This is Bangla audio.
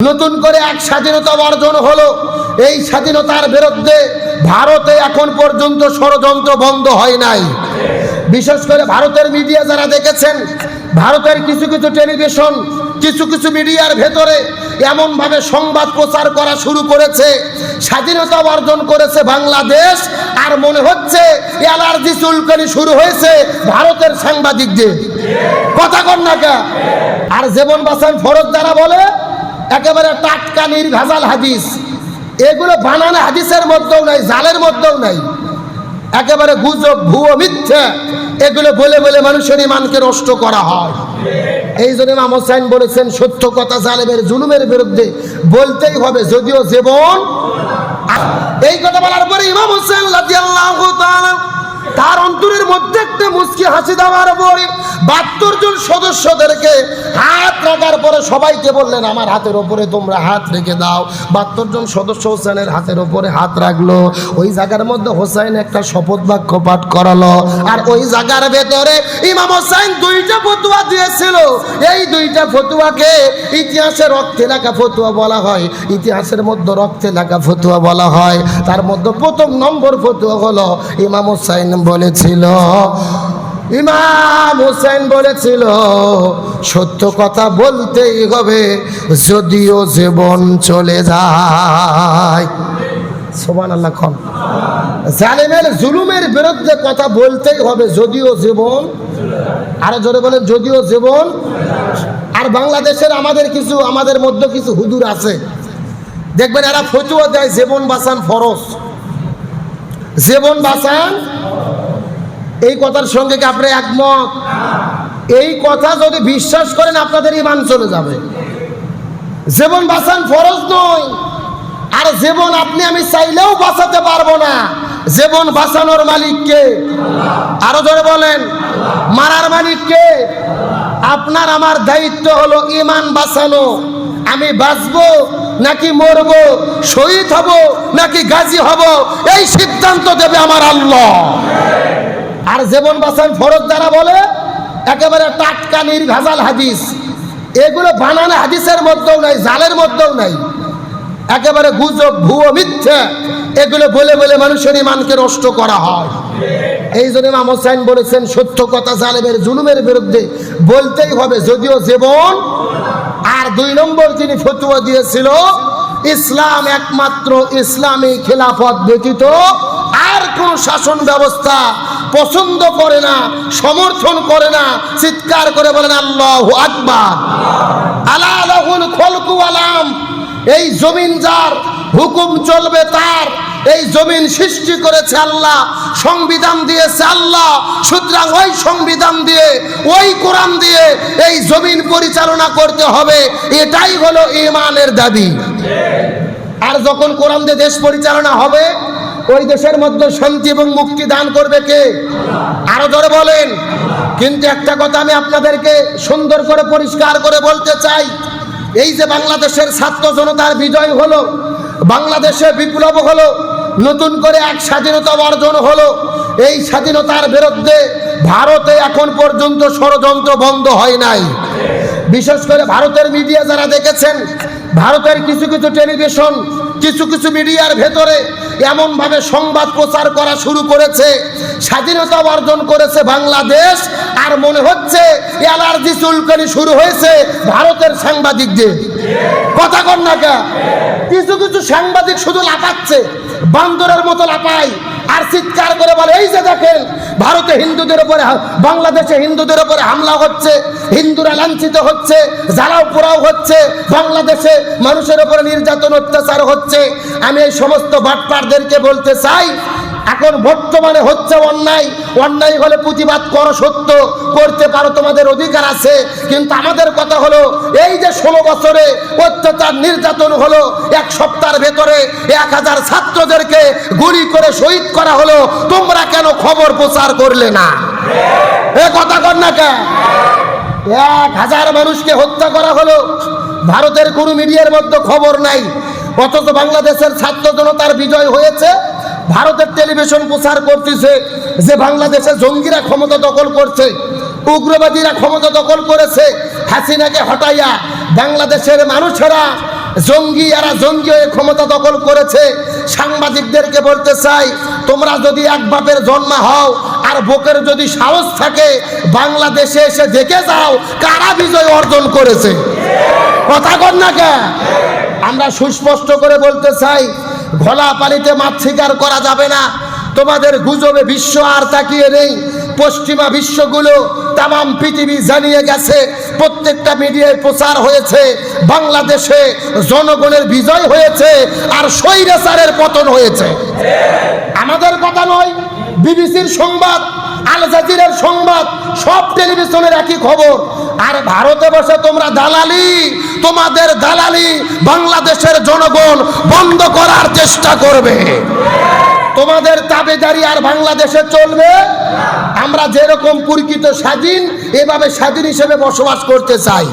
নতুন করে এক স্বাধীনতা অর্জন হলো। এই স্বাধীনতার বিরুদ্ধে ভারতে এখন পর্যন্ত ষড়যন্ত্র বন্ধ হয় নাই। বিশেষ করে ভারতের মিডিয়া যারা দেখেছেন, ভারতের কিছু কিছু টেলিভিশন, কিছু কিছু মিডিয়ার ভেতরে এমনভাবে সংবাদ প্রচার করা শুরু করেছে। স্বাধীনতা অর্জন করেছে বাংলাদেশ, আর মনে হচ্ছে অ্যালার্জি চুলকানি শুরু হয়েছে ভারতের সাংবাদিকদের। কথা কন না আর যেমন বাসান ফরজ দ্বারা বলে একেবারে টাটকা নির্ভেজাল হাদিস। এগুলো বানানো হাদিসের মধ্যেও নাই, জালের মধ্যেও নাই। একেবারে গুজব, ভুয়ো, মিথ্যে, এগুলো বলে বলে মানুষের ইমানকে নষ্ট করা হয়। এই জন্য ইমাম হোসাইন বলেছেন, সত্য কথা জালেমের, জুলুমের বিরুদ্ধে বলতেই হবে, যদিও জীবন এই কথা বলার পরে ইমাম হোসেন তার অন্তরের মধ্যে একটা মুচকি হাসি দেওয়ার পরে বাহাত্তর জন সদস্যদেরকে হাত রাখার পরে সবাইকে বললেন, আমার হাতের ওপরে তোমরা হাত রেখে দাও। বাহাত্তর জন সদস্য হোসেনের হাতের ওপরে হাত রাখল। ওই জায়গার মধ্যে হোসেন একটা শপথ বাক্য পাঠ করালো। আর ওই জায়গার ভেতরে ইমাম হোসেন দুইটা ফতুয়া দিয়েছিল। এই দুইটা ফতুয়াকে ইতিহাসে রক্তে লেখা ফতুয়া বলা হয়। ইতিহাসের মধ্যে রক্তে লেখা ফতুয়া বলা হয়। তার মধ্যে প্রথম নম্বর ফতুয়া হলো ইমাম হোসাইন বলেছিল ইমাম হোসেন বলেছিল, সত্য কথা বলতেই হবে, যদিও জীবন চলে যায়। সোমান আল্লাহ খন জালেমের জুলুমের বিরুদ্ধে কথা বলতেই হবে, যদিও জীবন আরও জোরে বলেন, যদিও জীবন। আর বাংলাদেশের আমাদের কিছু, আমাদের মধ্যে কিছু হুদুর আছে। দেখবেন এরা ফতুয়া দেয়, জীবন বাঁচান ফরস জীবন বাঁচান এই কথার সঙ্গে কি আপনি একমত? এই কথা যদি বিশ্বাস করেন, আপনাদের ইমান চলে যাবে। জীবন বাঁচান ফরজ নয়, আর জীবন আপনি আমি চাইলেও বাঁচাতে পারব না জীবন বাঁচানোর মালিককে আরও জোরে বলেন, মারার মালিককে আপনার আমার দায়িত্ব হলো ইমান বাঁচানো। আমি বাঁচবো নাকি মরবো, শহীদ হব নাকি গাজী হব, এই সিদ্ধান্ত দেবে আমার আল্লাহ। আর জীবন বাঁচান ফরজ দ্বারা বলে, একেবারে টাটকা নির্ভেজাল হাদিস। এগুলো বানানো হাদিসের মধ্যেও নাই, জালের মধ্যেও নাই। একেবারে গুজব, ভুয়ো, মিথ্যে, এগুলো বলে বলে মানুষের ইমানকে নষ্ট করা হয়। এই জন্য ইমাম হোসাইন বলেছেন, সত্য কথা জালেমের জুলুমের বিরুদ্ধে বলতেই হবে, যদিও জীবন আর দুই নম্বর তিনি ফতুয়া দিয়েছিল, ইসলাম একমাত্র ইসলামী খেলাফত ব্যতীত আর কোন শাসন ব্যবস্থা পছন্দ করে না, সমর্থন করে না, চিৎকার করে বলেন, আল্লাহ আকবার। আলা খলকু আলাম এই জমিন যার হুকুম চলবে তার, এই জমিন সৃষ্টি করেছে আল্লাহ, সংবিধান দিয়েছে আল্লাহ, সুতরাং ওই সংবিধান দিয়ে, ওই কোরআন দিয়ে এই জমিন পরিচালনা করতে হবে, এটাই হলো ইমানের দাবি। আর যখন কোরআন দিয়ে দেশ পরিচালনা হবে ওই দেশের মধ্যে শান্তি এবং মুক্তি দান করবে কে? আরও জোরে বলেন। কিন্তু একটা কথা আমি আপনাদেরকে সুন্দর করে পরিষ্কার করে বলতে চাই। এই যে বাংলাদেশের ছাত্র জনতার বিজয় হলো, বাংলাদেশে বিপ্লব হলো, নতুন করে এক স্বাধীনতা অর্জন হলো, এই স্বাধীনতার বিরুদ্ধে ভারতে এখন পর্যন্ত ষড়যন্ত্র বন্ধ হয় নাই। বিশেষ করে ভারতের মিডিয়া যারা দেখেছেন, ভারতের কিছু কিছু টেলিভিশন কিছু কিছু মিডিয়ার ভেতরে এমনভাবে সংবাদ প্রচার করা শুরু করেছে, স্বাধীনতা অর্জন করেছে বাংলাদেশ, আর মনে হচ্ছে অ্যালার্জি চুলকানি শুরু হয়েছে ভারতের সাংবাদিকদের। কথা কন না কিছু কিছু সাংবাদিক শুধু লাফাচ্ছে, বান্দরের মতো লাফায় আর চিৎকার করে বলে, এই যে দেখেন, ভারতে হিন্দুদের উপরে বাংলাদেশে হিন্দুদের উপরে হামলা হচ্ছে, হিন্দুরা লাঞ্ছিত হচ্ছে, জ্বালাও পোড়াও হচ্ছে, বাংলাদেশে মানুষের উপরে নির্যাতন, অত্যাচার হচ্ছে। আমি এই সমস্ত বাটপারদেরকে বলতে চাই এখন বর্তমানে হচ্ছে অন্যায়। অন্যায় হলে প্রতিবাদ করো সত্য, করতে পারো তোমাদের অধিকার আছে। কিন্তু আমাদের কথা হলো, এই যে ষোলো বছরে অত্যাচার নির্যাতন হলো, এক সপ্তাহের ভেতরে এক হাজার ছাত্রদেরকে গুলি করে শহীদ করা হলো, তোমরা কেন খবর প্রচার করলে না? এ কথা কর না কে? এক হাজার মানুষকে হত্যা করা হলো, ভারতের কোনো মিডিয়ার মধ্যে খবর নাই। অথচ বাংলাদেশের ছাত্র জনতার বিজয় হয়েছে। ভারতের টেলিভিশন প্রচার করতেছে যে বাংলাদেশে জঙ্গিরা ক্ষমতা দখল করছে, উগ্রবাদীরা ক্ষমতা দখল করেছে, হাসিনাকে হটাইয়া বাংলাদেশের মানুষেরা জঙ্গি এরা জঙ্গি হয়ে ক্ষমতা দখল করেছে। সাংবাদিকদেরকে বলতে চাই, তোমরা যদি এক বাপের জন্ম হও আর বুকের যদি সাহস থাকে, বাংলাদেশে এসে দেখে যাও কারা বিজয় অর্জন করেছে। কথা কর না কে? আমরা সুস্পষ্ট করে বলতে চাই ঘোলা পানিতে মাছ শিকার করা যাবে না। তোমাদের গুজবে বিশ্ব আর তাকিয়ে নেই। পশ্চিমা বিশ্বগুলো তাম পৃথিবী জানিয়ে গেছে, প্রত্যেকটা মিডিয়ায় প্রচার হয়েছে, বাংলাদেশে জনগণের বিজয় হয়েছে আর স্বৈরাচারের পতন হয়েছে। আমাদের কথা নয় বিবিসির সংবাদ, আল জাজিরের সংবাদ, সব টেলিভিশনের একই খবর। আর ভারতে বসে তোমরা দালালি, তোমাদের দালালি বাংলাদেশের জনগণ বন্ধ করার চেষ্টা করবে। তোমাদের তাবেদারি আর বাংলাদেশে চলবে। আমরা যেরকম পুরকিত স্বাধীন, এভাবে স্বাধীন হিসেবে বসবাস করতে চাই।